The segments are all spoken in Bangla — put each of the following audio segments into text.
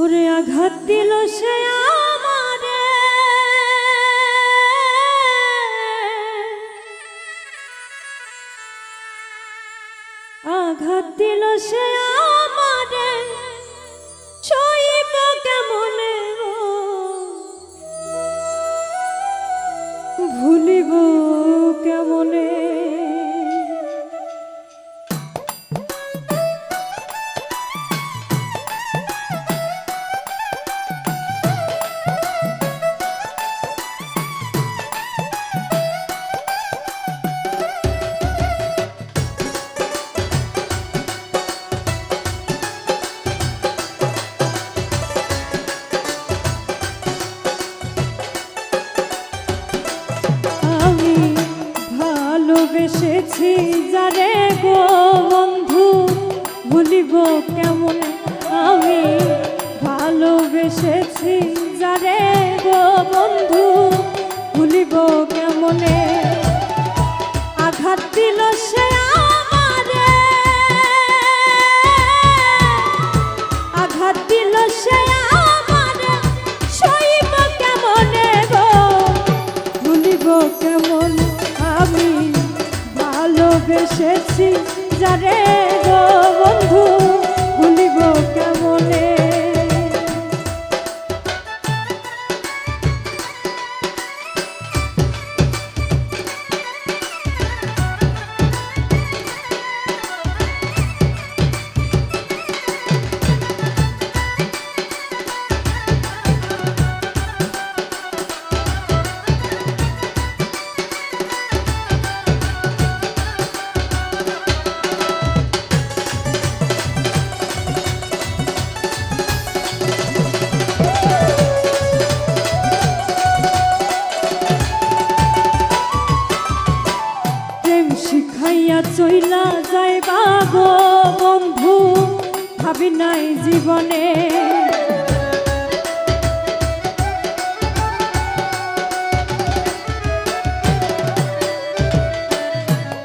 ওরে আঘাত দিল সে আমারে। আঘাত দিল সে যারে গো বন্ধু ভুলিব কেমন? আমি ভালোবেসেছি যারে গো বন্ধু কেমনে? আঘাত দিল সে আঘাত কেমন? আমি ভালোবেসেছি যারে গো বন্ধু চইলা যাইবা গো বন্ধু, ভাবি নাই জীবনে।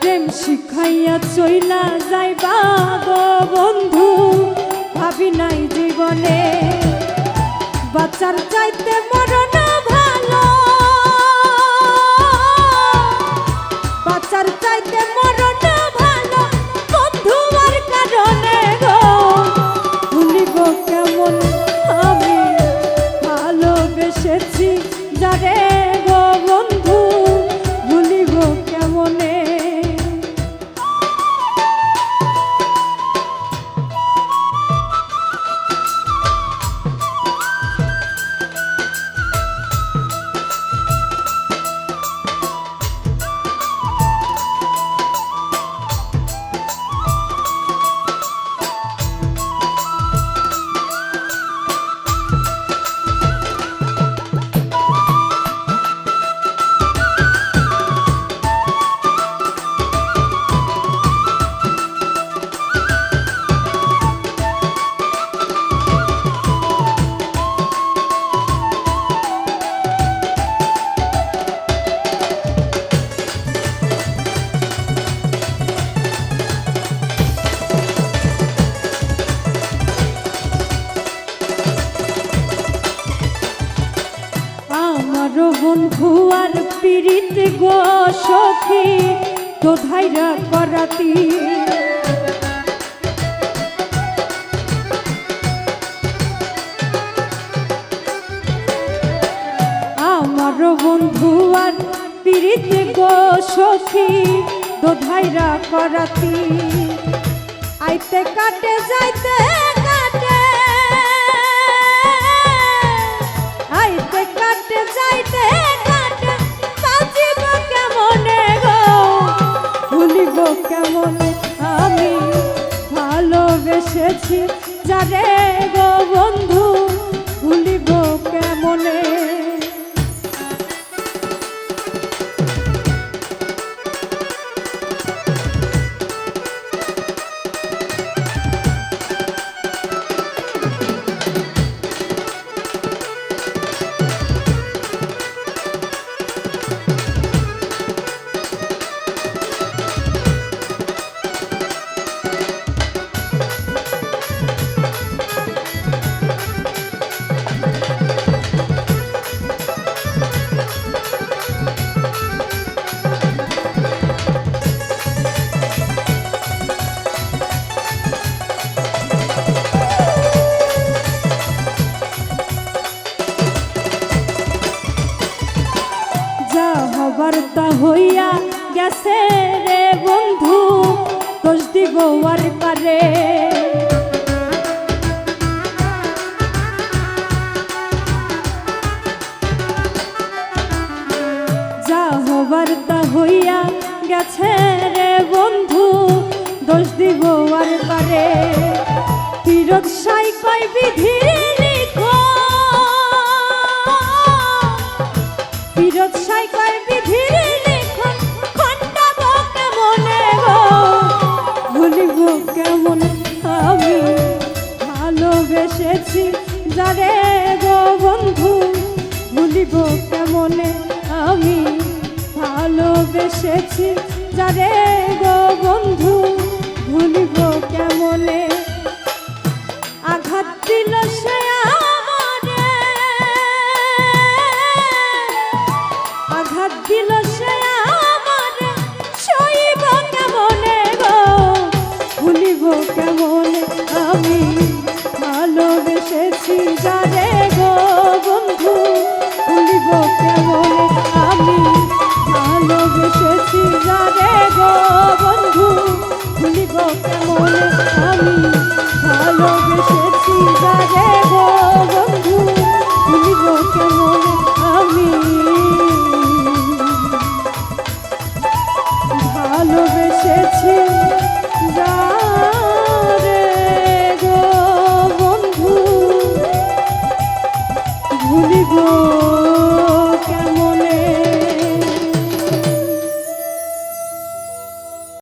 প্রেম শিখাইয়া চইলা যাইবা গো বন্ধু, ভাবি নাই জীবনে। বাচ্চার চাইতে মরণ বন্ধু আর পীড়িত গো সখী, তো ধাইরা করাতি। আমার বন্ধু আর পীড়িত গো সখী, তো ধাইরা করাতি। আইতে কাটে যাইতে যারে গো বন্ধু। গেছে রে বন্ধু, দোষ দিব আর কারে যা হবার তা হইয়া গেছে রে বন্ধু, দোষ দিব আর পারে। তীরত সাই কয় বিধির লিখো তীরত সাই কয় ভালোবেসেছি যারে গো বন্ধু ভুলিব কেমনে? আঘাত দিল সে